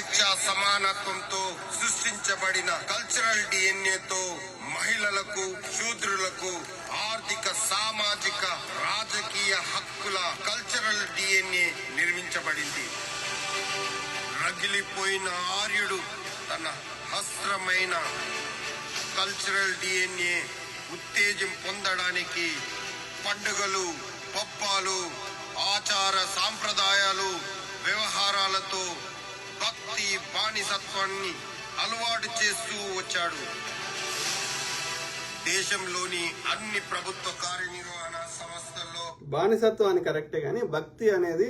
స్వేచ్ఛ సమానత్వంతో సృష్టించబడిన కల్చరల్ డిఎన్ఏతో మహిళలకు శూద్రులకు ఆర్థిక సామాజిక రాజకీయ హక్కుల కల్చరల్ డిఎన్ఏ నిర్మించబడింది. రగిలిపోయిన ఆర్యుడు తన హస్త్రమైన కల్చరల్ డిఎన్ఏ ఉత్తేజం పొందడానికి పండుగలు పప్పాలు ఆచార సాంప్రదాయాలు వ్యవహారాలతో భక్తి బానిసత్వాన్ని అలవాటు చేస్తూ వచ్చాడు. దేశంలోని అన్ని ప్రభుత్వ కార్యనిర్వహణ సంస్థల్లో బానిసత్వం అని కరెక్టే కానీ భక్తి అనేది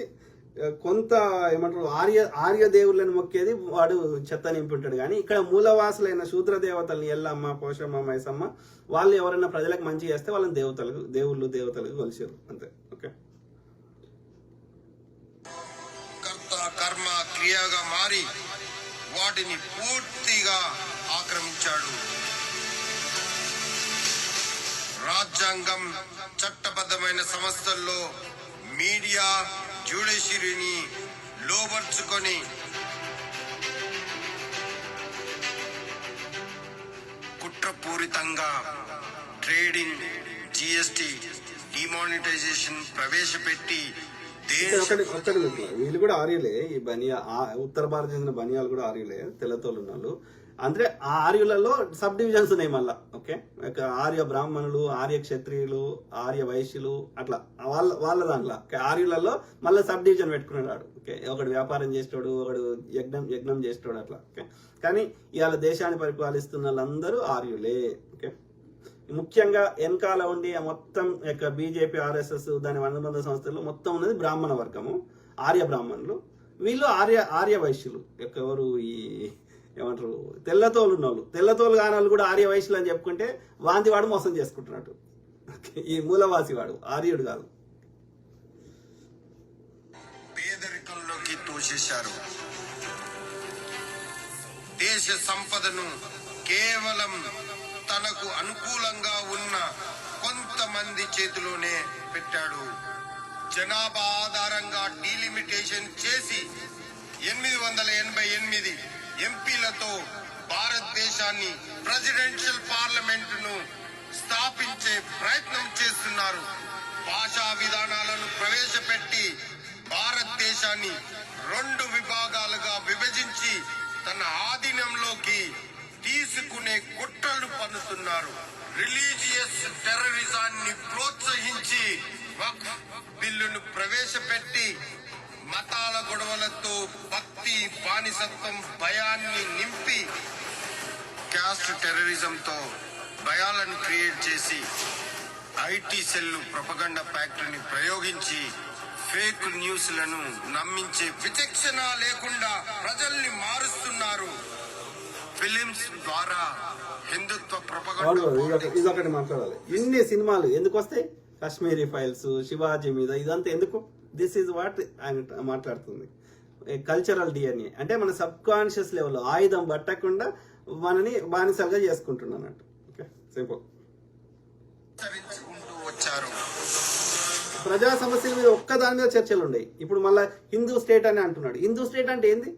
కొంత ఏమంటారు ఆర్య ఆర్య దేవుళ్ళని మొక్కేది వాడు చెత్త నింపుంటాడు. కానీ ఇక్కడ మూలవాసులైన శూద్ర దేవతల్ని ఎల్లమ్మ పోషమ్మ మైసమ్మ వాళ్ళు ఎవరైనా ప్రజలకు మంచి చేస్తే వాళ్ళని దేవతలకు దేవుళ్ళు దేవతలకు కొలిచారు అంతే. క్రియగా మారి వాటిని పూర్తిగా ఆక్రమించాడు. రాజ్యాంగం చట్టబద్ధమైన సంస్థల్లో మీడియా జ్యుడిషియరీని లోబర్చుకొని కుట్రపూరితంగా ట్రేడింగ్ జిఎస్టి డిమానిటైజేషన్ ప్రవేశపెట్టి వీళ్ళు కూడా ఆర్యులే. ఈ బనియా ఆ- ఉత్తర భారత చెందిన బనియాలు కూడా ఆర్యులే. తెల్లతోళ్ళు ఉన్న వాళ్ళు అంటే ఆ ఆర్యులలో సబ్ డివిజన్స్ ఉన్నాయి మళ్ళా. ఓకే? ఒక ఆర్య బ్రాహ్మణులు ఆర్య క్షత్రియులు ఆర్య వైశ్యులు అట్లా. వాళ్ళ వాళ్ళ దాంట్లో. ఆర్యులలో మళ్ళీ సబ్ డివిజన్ పెట్టుకున్నాడు ఓకే? ఒకడు వ్యాపారం చేసేటోడు ఒకడు యజ్ఞం యజ్ఞం చేసేటోడు అట్లా. ఓకే? కానీ ఇవాళ దేశాన్ని పరిపాలిస్తున్న వాళ్ళందరూ ఆర్యులే. ఓకే? ముఖ్యంగా వెనకాల ఉండి మొత్తం యొక్క బీజేపీ ఆర్ఎస్ఎస్ దాని అనుబంధ సంస్థలు మొత్తం ఉన్నది బ్రాహ్మణ వర్గము ఆర్య బ్రాహ్మణులు. వీళ్ళు ఆర్య ఆర్య వైశ్యులు. యొక్క ఎవరు ఈ ఏమంటారు తెల్లతోలు ఉన్నోళ్ళు. తెల్లతోలు కాని వాళ్ళు కూడా ఆర్య వైశ్యులు అని చెప్పుకుంటే వాంతివాడు మోసం చేసుకుంటున్నట్టు. ఈ మూలవాసి వాడు ఆర్యుడు కాదు. పేదరికంలోకి తోసేశారు. దేశ సంపదను కేవలం తనకు అనుకూలంగా ఉన్న కొంతమంది చేతిలోనే పెట్టాడు. జనాభా ఆధారంగా డీలిమిటేషన్ చేసి ఎనిమిది వందల ఎనభై ఎనిమిది ఎంపీలతో భారతదేశాన్ని ప్రెసిడెన్షియల్ పార్లమెంటును స్థాపించే ప్రయత్నం చేస్తున్నారు. భాషా విధానాలను ప్రవేశపెట్టి భారతదేశాన్ని రెండు విభాగాలుగా విభజించి తన ఆధీనంలోకి తీసుకునే గుట్టలు పన్నుతున్నారు. రిలీజియస్ టెర్రరిజాన్ని ప్రోత్సహించి బిల్లును ప్రవేశపెట్టి మతాల గొడవలతో భక్తి బానిసత్వం భయాన్ని నింపి క్యాస్ట్ టెర్రరిజంతో భయాలను క్రియేట్ చేసి ఐటీ సెల్లు ప్రపగండ ఫ్యాక్టరీని ప్రయోగించి ఫేక్ న్యూస్లను నమ్మించే విచక్షణ లేకుండా ప్రజల్ని మారుస్తున్నారు. ఫిలిమ్స్ ద్వారా హిందుత్వ ఇదొకటి మాట్లాడాలి. ఇన్ని సినిమాలు ఎందుకు వస్తాయి? కాశ్మీరీ ఫైల్స్ శివాజీ మీద ఇదంతా ఎందుకు? దిస్ ఈజ్ వాట్ ఆయన మాట్లాడుతుంది. కల్చరల్ డిఎన్ఏ అంటే మన సబ్ కాన్షియస్ లెవెల్ ఆయుధం పట్టకుండా మనని బానిసలుగా చేసుకుంటున్నానట్టు. ఓకే సింపుల్ వచ్చారు. ప్రజా సమస్యల మీద ఒక్క దాని మీద చర్చలు ఉన్నాయి ఇప్పుడు మళ్ళీ హిందూ స్టేట్ అని అంటున్నాడు. హిందూ స్టేట్ అంటే ఏంది?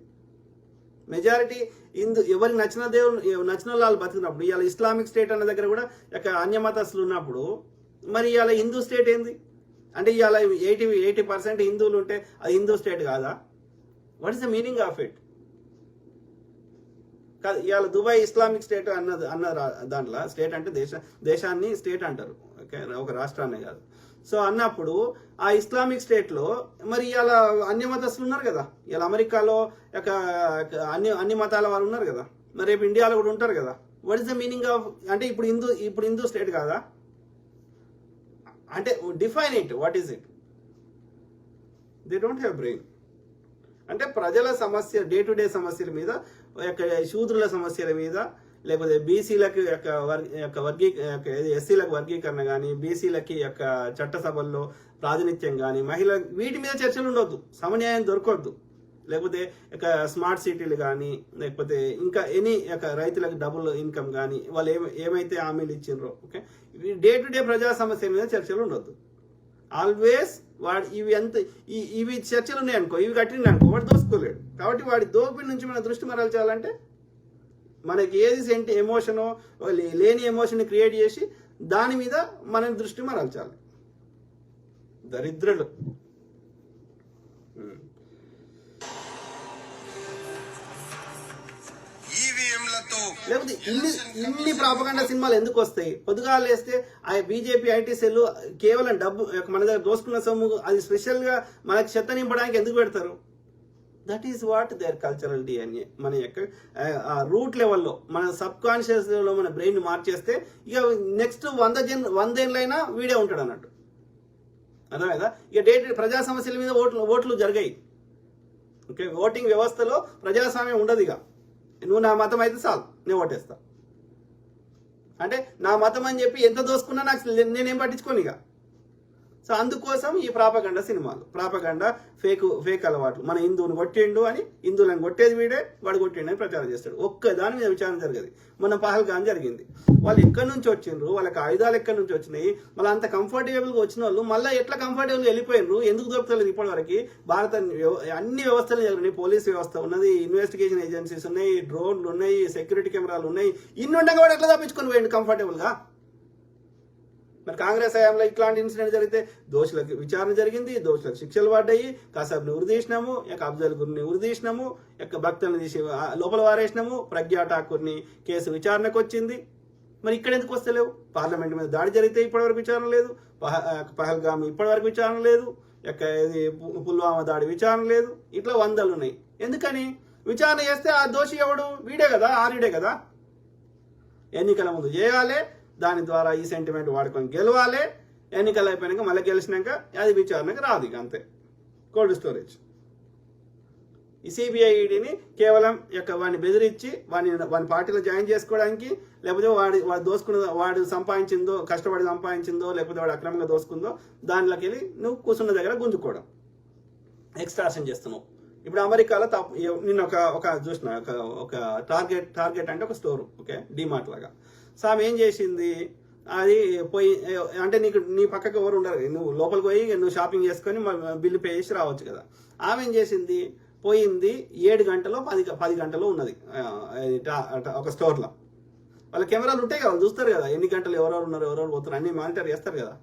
మెజారిటీ హిందు ఎవరికి నచ్చిన దేవుడు నచ్చిన వాళ్ళు బతికినప్పుడు ఇవాళ ఇస్లామిక్ స్టేట్ అన్న దగ్గర కూడా ఇక అన్యమతస్తులు ఉన్నప్పుడు మరి ఇవాళ హిందూ స్టేట్ ఏంది? అంటే ఇవాళ ఎయిటీ ఎయిటీ పర్సెంట్ హిందువులు ఉంటే అది హిందూ స్టేట్ కాదా? What is the meaning of it కాదు ఇవాళ దుబాయ్ ఇస్లామిక్ స్టేట్ అన్నది అన్న దాంట్లో స్టేట్ అంటే దేశ దేశాన్ని స్టేట్ అంటారు. ఓకే ఒక రాష్ట్రాన్ని కాదు. సో అన్నప్పుడు ఆ ఇస్లామిక్ స్టేట్లో మరి ఇలా అన్ని మతస్థులు ఉన్నారు కదా. ఇలా అమెరికాలో ఒక అన్ని అన్ని మతాల వాళ్ళు ఉన్నారు కదా. మరి రేపు ఇండియాలో కూడా ఉంటారు కదా. What is the meaning of అంటే ఇప్పుడు హిందూ ఇప్పుడు హిందూ స్టేట్ కాదా? అంటే define it what is it they don't have brain అంటే ప్రజల సమస్య డే టు డే సమస్యల మీద యొక్క శూద్రుల సమస్యల మీద లేకపోతే బీసీలకు యొక్క యొక్క వర్గీ ఎస్సీలకు వర్గీకరణ కానీ బీసీలకి యొక్క చట్టసభల్లో ప్రాతినిధ్యం కానీ మహిళ వీటి మీద చర్చలు ఉండొద్దు. సమన్యాయం దొరకవద్దు లేకపోతే ఇక స్మార్ట్ సిటీలు కానీ లేకపోతే ఇంకా ఎనీ యొక్క రైతులకు డబుల్ ఇన్కమ్ కానీ వాళ్ళు ఏమై ఏమైతే హామీలు ఇచ్చిండ్రో ఓకే? డే టు డే ప్రజా సమస్యల మీద చర్చలు ఉండొద్దు. ఆల్వేస్ వాడు ఇవి ఎంత ఇవి చర్చలు ఉన్నాయి అనుకో ఇవి కట్టింది అనుకో వాడు దోసుకోలేడు. కాబట్టి వాడి దోపిడి నుంచి మన దృష్టి మరల్చాలంటే మనకి ఏది సెంటి ఎమోషనో లేని ఎమోషన్ క్రియేట్ చేసి దాని మీద మన దృష్టి మరల్చాలి. దరిద్రులు. లేకపోతే ఇన్ని ఇన్ని ప్రాపగండా సినిమాలు ఎందుకు వస్తాయి? పొద్దుగాలు వేస్తే ఆ బీజేపీ ఐటీ సెల్ కేవలం డబ్బు మన దగ్గర దోసుకున్న సొమ్ము అది స్పెషల్గా మనకి చెత్త నింపడానికి ఎందుకు పెడతారు? That is what their cultural DNA మన యొక్క ఆ రూట్ లెవెల్లో మన సబ్ కాన్షియస్ లెవెల్లో మన బ్రెయిన్ మార్చేస్తే ఇక నెక్స్ట్ వంద జన్ వందేళ్ళైనా వీడే ఉంటాడు అన్నట్టు. అర్థమైందా? ఇక డేట్ ప్రజా సమస్యల మీద ఓట్లు ఓట్లు జరిగాయి. ఓకే ఓటింగ్ వ్యవస్థలో ప్రజాస్వామ్యం ఉండదు ఇక. నువ్వు నా మతం అయితే చాలు నేను ఓటేస్తా. అంటే నా మతం అని చెప్పి ఎంత దోసుకున్నా నాకు నేనేం పట్టించుకోను ఇక. సో అందుకోసం ఈ ప్రాపగండ సినిమాలు. ప్రాపగండ ఫేక్ ఫేక్ అలవాట్లు మన హిందువుని కొట్టిండు అని హిందువులను కొట్టేది వీడే వాడు కొట్టిండు అని ప్రచారం చేస్తాడు. ఒక్క దాని మీద విచారణ జరగదు. మన పహల్గాన్ జరిగింది. వాళ్ళు ఎక్కడి నుంచి వచ్చిండ్రు? వాళ్ళకి ఆయుధాలు ఎక్కడి నుంచి వచ్చినాయి? మళ్ళీ అంత కంఫర్టబుల్గా వచ్చిన వాళ్ళు మళ్ళీ ఎట్లా కంఫర్టబుల్గా వెళ్ళిపోయినరు? ఎందుకు దొరుకుతలేదు ఇప్పటి వరకు? భారత అన్ని వ్యవస్థలు జరిగినాయి పోలీస్ వ్యవస్థ ఉన్నది ఇన్వెస్టిగేషన్ ఏజెన్సీస్ ఉన్నాయి డ్రోన్లు ఉన్నాయి సెక్యూరిటీ కెమెరాలు ఉన్నాయి. ఇన్ని ఉండగా కూడా ఎట్లా తప్పించుకొని పోయిండు కంఫర్టబుల్గా మరి కాంగ్రెస్ హయాంలో ఇట్లాంటి ఇన్సిడెంట్ జరిగితే దోషులకు విచారణ జరిగింది దోషులకు శిక్షలు పడ్డాయి. కాసేపుని ఉరిదీసినాము యొక్క అఫ్జల్ గురిని ఉరిదీసినాము యొక్క భక్తులను తీసి లోపల వారేసినాము. ప్రజ్ఞా ఠాకూర్ని కేసు విచారణకు వచ్చింది. మరి ఇక్కడ ఎందుకు వస్తలేవు? పార్లమెంట్ మీద దాడి జరిగితే ఇప్పటివరకు విచారణ లేదు. పహ- పహల్గామ్ ఇప్పటివరకు విచారణ లేదు. యొక్క పుల్వామా దాడి విచారణ లేదు. ఇట్లా వందలు ఉన్నాయి. ఎందుకని? విచారణ చేస్తే ఆ దోషి ఎవడు? వీడే కదా ఆర్యుడే కదా. ఎన్నికల ముందు చేయాలి దాని ద్వారా ఈ సెంటిమెంట్ వాడుకొని గెలవాలి. ఎన్నికలు అయిపోయినాక మళ్ళీ గెలిచినాక అది విచారణకు రాదు ఇక అంతే. కోల్డ్ స్టోరేజ్ ఈ సిబిఐ ఈడీని కేవలం యొక్క వాడిని బెదిరించి వాడిని వాని పార్టీలో జాయిన్ చేసుకోవడానికి లేకపోతే వాడి వాడు దోసుకున్న వాడు సంపాదించిందో కష్టపడి సంపాదించిందో లేకపోతే వాడు అక్రమంగా దోసుకుందో దానిలోకి వెళ్ళి నువ్వు కూర్చున్న దగ్గర గుంజుకోవడం. ఎక్స్ట్రాషన్ చేస్తున్నావు. ఇప్పుడు అమెరికాలో తప్ప నిన్న ఒక ఒక చూసిన ఒక ఒక టార్గెట్ టార్గెట్ అంటే ఒక స్టోర్ ఓకే డిమార్ట్ లాగా. సో ఆమె ఏం చేసింది? అది పోయి అంటే నీకు నీ పక్కకు ఎవరు ఉండరు నువ్వు లోపలికి పోయి నువ్వు షాపింగ్ చేసుకొని బిల్లు పే చేసి రావచ్చు కదా. ఆమె ఏం చేసింది? పోయింది ఏడు గంటలో పది పది గంటలో ఉన్నది. ఒక స్టోర్లో వాళ్ళ కెమెరాలు ఉంటాయి కదా వాళ్ళు చూస్తారు కదా ఎన్ని గంటలు ఎవరెవరు ఉన్నారు ఎవరెవరు పోతున్నారు అన్ని మానిటర్ చేస్తారు కదా.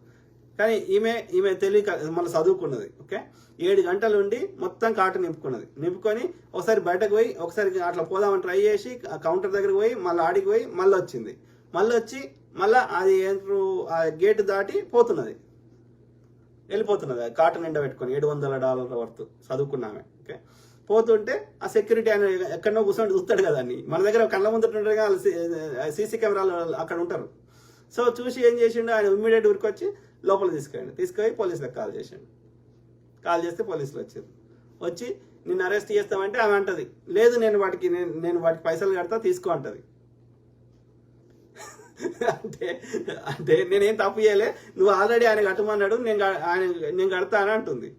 కానీ ఈమె ఈమె తెలియక మళ్ళీ చదువుకున్నది ఓకే? ఏడు గంటలు ఉండి మొత్తం కాటు నింపుకున్నది. నింపుకొని ఒకసారి బయటకు పోయి ఒకసారి అట్లా పోదామని ట్రై చేసి ఆ కౌంటర్ దగ్గరికి పోయి మళ్ళీ ఆడికి పోయి మళ్ళీ వచ్చింది. మళ్ళీ వచ్చి మళ్ళీ అది ఏంటో ఆ గేట్ దాటి పోతున్నది. వెళ్ళిపోతున్నది. కాటన్ కాటు నిండా పెట్టుకొని ఏడు వందల డాలర్ల వర్త్ చదువుకున్నామే. ఓకే. పోతుంటే ఆ సెక్యూరిటీ ఆయన ఎక్కడో కూర్చొని చూస్తాడు కదా అని మన దగ్గర కళ్ళ ముందట వాళ్ళు సీసీ కెమెరాలు అక్కడ ఉంటారు. సో చూసి ఏం చేసిండు ఆయన ఇమ్మీడియట్ ఊరికి లోపల తీసుకెళ్ళండి. తీసుకుపోయి పోలీసులకు కాల్ చేసిండు. కాల్ చేస్తే పోలీసులు వచ్చారు. వచ్చి నిన్ను అరెస్ట్ చేస్తామంటే ఆమె అంటది. లేదు నేను వాటికి నేను నేను వాటికి పైసలు కడతా తీసుకో అంటది. అంటే అంటే నేనేం తప్పు చేయలే. నువ్వు ఆల్రెడీ ఆయన కట్టమన్నాడు నేను ఆయన నేను కడతా అని అంటుంది.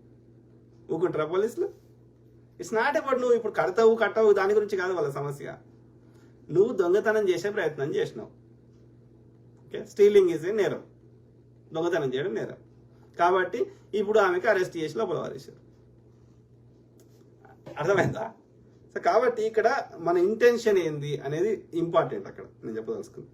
ఊకుంటారా పోలీసులు? ఇట్స్ నాట్ అబౌట్ నువ్వు ఇప్పుడు కడతావు కట్టవు దాని గురించి కాదు వాళ్ళ సమస్య. నువ్వు దొంగతనం చేసే ప్రయత్నం చేసినావు. ఓకే స్టీలింగ్ ఈజ్ ఏ నేరం. దొంగతనం చేయడం నేరం. కాబట్టి ఇప్పుడు ఆమెకి అరెస్ట్ చేసి లోపల వారేశారు అర్థమైందా? సో కాబట్టి ఇక్కడ మన ఇంటెన్షన్ ఏంది అనేది ఇంపార్టెంట్ అక్కడ. నేను చెప్పదలుచుకుంది.